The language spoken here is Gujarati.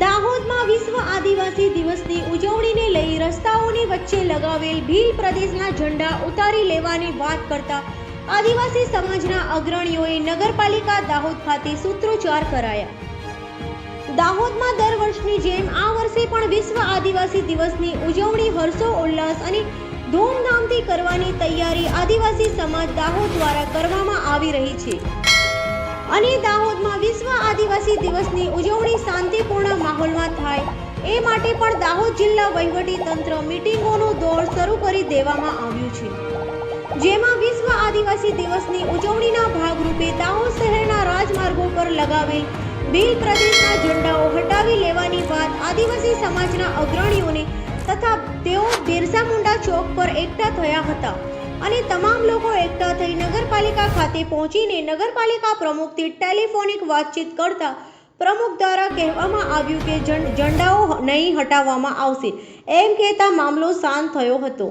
દાહોદમાં વિશ્વ આદિવાસી દિવસની ઉજવણીને લઈ રસ્તાઓની વચ્ચે લગાવેલ ભીલ પ્રદેશના ઝંડા ઉતારી લેવાની વાત કરતા આદિવાસી સમાજના અગ્રણીઓએ નગરપાલિકા દાહોદ ખાતે સૂત્રોચ્ચાર કરાયા. દાહોદમાં દર વર્ષની જેમ આ વર્ષે પણ વિશ્વ આદિવાસી દિવસની ઉજવણી હર્ષો, ઉલ્લાસ અને ધૂમધામથી કરવાની તૈયારી આદિવાસી સમાજ દાહોદ દ્વારા કરવામાં આવી રહી છે. અને દાહોદમાં વિશ્વ આદિવાસી દિવસની ઉજવણી શાંતિપૂર્ણ માહોલમાં થાય. એ માટે પણ દાહોદ જિલ્લા વહીવટી તંત્ર મિટિંગોનો દોર શરૂ કરી દેવામાં આવ્યું છે. જેમાં વિશ્વ આદિવાસી દિવસની ઉજવણીના ભાગરૂપે દાહોદ શહેરના રાજમાર્ગો પર લગાવેલ ભીલ પ્રદેશના ઝંડાઓ હટાવી લેવાની વાત આદિવાસી સમાજના અગ્રણીઓને તથા તેઓ બિરસા મુંડા ચોક પર એકઠા થયા હતા. અને તમામ લોકો એકઠા થઈ નગરપાલિકા ખાતે પહોંચીને નગરપાલિકા પ્રમુખથી ટેલિફોનિક વાતચીત કરતા પ્રમુખ દ્વારા કહેવામાં આવ્યું કે ઝંડાઓ નહીં હટાવવામાં આવશે, એમ કહેતા મામલો શાંત થયો હતો.